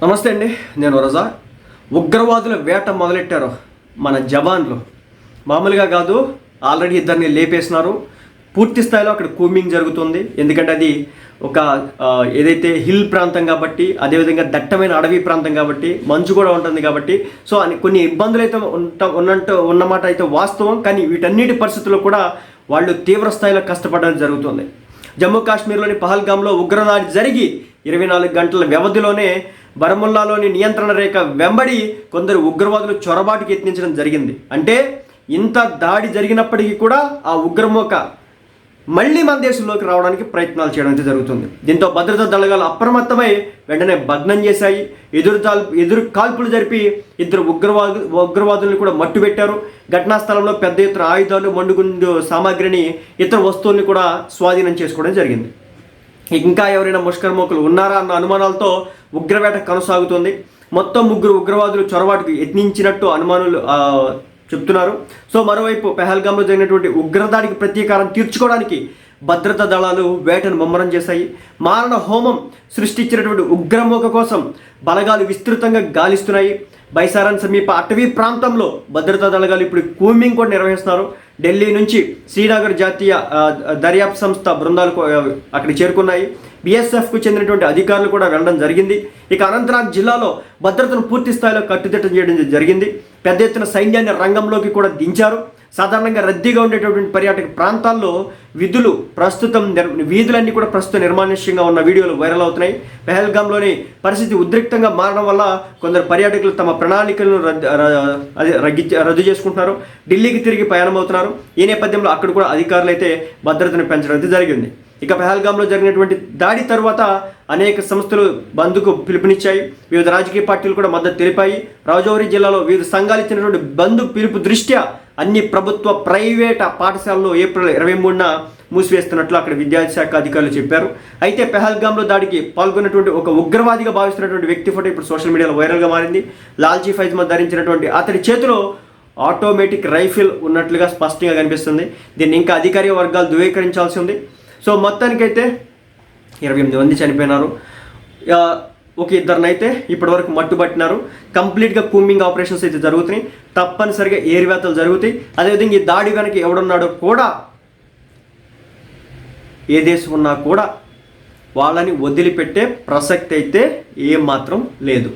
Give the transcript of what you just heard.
నమస్తే అండి నేను రజా. ఉగ్రవాదుల వేట మొదలెట్టారు మన జవాన్లు. మామూలుగా కాదు ఆల్రెడీ ఇద్దరిని లేపేసినారు. పూర్తి స్థాయిలో అక్కడ కూమింగ్ జరుగుతుంది. ఎందుకంటే అది ఒక ఏదైతే హిల్ ప్రాంతం కాబట్టి అదేవిధంగా దట్టమైన అడవి ప్రాంతం కాబట్టి మంచు కూడా ఉంటుంది కాబట్టి సో అని కొన్ని ఇబ్బందులు అయితే ఉంట ఉన్నట్టు ఉన్నమాట అయితే వాస్తవం. కానీ వీటన్నిటి పరిస్థితుల్లో కూడా వాళ్ళు తీవ్ర స్థాయిలో కష్టపడడం జరుగుతుంది. జమ్మూ కాశ్మీర్లోని పహల్గామ్లో ఉగ్రదాడి జరిగి ఇరవై నాలుగు గంటల వ్యవధిలోనే బరముల్లాలోని నియంత్రణ రేఖ వెంబడి కొందరు ఉగ్రవాదులు చొరబాటుకి యత్నించడం జరిగింది. అంటే ఇంత దాడి జరిగినప్పటికీ కూడా ఆ ఉగ్రమోక మళ్ళీ మన దేశంలోకి రావడానికి ప్రయత్నాలు చేయడం అయితే జరుగుతుంది. దీంతో భద్రతా దళగాలు అప్రమత్తమై వెంటనే భగ్నం చేశాయి. ఎదురు ఎదురు కాల్పులు జరిపి ఇద్దరు ఉగ్రవాదు ఉగ్రవాదులను కూడా మట్టు పెట్టారు ఘటనా స్థలంలో పెద్ద ఎత్తున ఆయుధాలు మండుగుండు సామాగ్రిని ఇతర వస్తువుల్ని కూడా స్వాధీనం చేసుకోవడం జరిగింది. ఇంకా ఎవరైనా ముష్కర్మోకులు ఉన్నారా అన్న అనుమానాలతో ఉగ్రవేట కొనసాగుతుంది. మొత్తం ముగ్గురు ఉగ్రవాదులు చొరబాటుకు యత్నించినట్టు అనుమానులు చెప్తున్నారు. సో మరోవైపు పెహల్గామ్లో జరిగినటువంటి ఉగ్రదాడికి ప్రతీకారం తీర్చుకోవడానికి భద్రతా దళాలు వేటను ముమ్మరం చేశాయి. మారణ హోమం సృష్టించినటువంటి ఉగ్రమోక కోసం బలగాలు విస్తృతంగా గాలిస్తున్నాయి. బైసారాన్ సమీప అటవీ ప్రాంతంలో భద్రతా దళాలు ఇప్పుడు కూమింగ్ కూడా నిర్వహిస్తున్నారు. ఢిల్లీ నుంచి శ్రీనగర్ జాతీయ దర్యాప్తు సంస్థ బృందాలు అక్కడ అక్కడికి చేరుకున్నాయి. బీఎస్ఎఫ్కు చెందినటువంటి అధికారులు కూడా వెళ్ళడం జరిగింది. ఇక అనంతనాగ్ జిల్లాలో భద్రతను పూర్తి స్థాయిలో కట్టుదిట్టం చేయడం జరిగింది. పెద్ద ఎత్తున సైన్యాన్ని రంగంలోకి కూడా దించారు. సాధారణంగా రద్దీగా ఉండేటటువంటి పర్యాటక ప్రాంతాల్లో విధులు ప్రస్తుతం నిర్ వీధులన్నీ కూడా ప్రస్తుతం నిర్మానుష్యంగా ఉన్న వీడియోలు వైరల్ అవుతున్నాయి. పెహల్గాంలోని పరిస్థితి ఉద్రిక్తంగా మారడం వల్ల కొందరు పర్యాటకులు తమ ప్రణాళికలను రద్దు రద్దు చేసుకుంటున్నారు. ఢిల్లీకి తిరిగి ప్రయాణమవుతున్నారు. ఈ నేపథ్యంలో అక్కడ కూడా అధికారులు అయితే భద్రతను పెంచడం అయితే జరిగింది. ఇక పెహల్గాంలో జరిగినటువంటి దాడి తర్వాత అనేక సంస్థలు బంద్కు పిలుపునిచ్చాయి. వివిధ రాజకీయ పార్టీలు కూడా మద్దతు తెలిపాయి. రాజౌరి జిల్లాలో వివిధ సంఘాలు ఇచ్చినటువంటి బంద్ పిలుపు దృష్ట్యా అన్ని ప్రభుత్వ ప్రైవేట్ పాఠశాలలో ఏప్రిల్ ఇరవై మూడున మూసివేస్తున్నట్లు అక్కడ విద్యాశాఖ అధికారులు చెప్పారు. అయితే పెహల్గాంలో దాడికి పాల్గొన్నటువంటి ఒక ఉగ్రవాదిగా భావిస్తున్నటువంటి వ్యక్తి ఫోటో ఇప్పుడు సోషల్ మీడియాలో వైరల్గా మారింది. లాల్జీ ఫైజ్మా ధరించినటువంటి అతడి చేతిలో ఆటోమేటిక్ రైఫిల్ ఉన్నట్లుగా స్పష్టంగా కనిపిస్తుంది. దీన్ని ఇంకా అధికారిక వర్గాలు ధృవీకరించాల్సి ఉంది. సో మొత్తానికైతే ఇరవై ఎనిమిది మంది చనిపోయినారు. ఒక ఇద్దరినైతే ఇప్పటివరకు మట్టుబట్టినారు. కంప్లీట్గా కూమింగ్ ఆపరేషన్స్ అయితే జరుగుతున్నాయి. తప్పనిసరిగా ఏరివేతలు జరుగుతాయి. అదేవిధంగా ఈ దాడి వెనక ఎవడున్నాడో కూడా ఏ దేశం ఉన్నా కూడా వాళ్ళని వదిలిపెట్టే ప్రసక్తి అయితే ఏమాత్రం లేదు.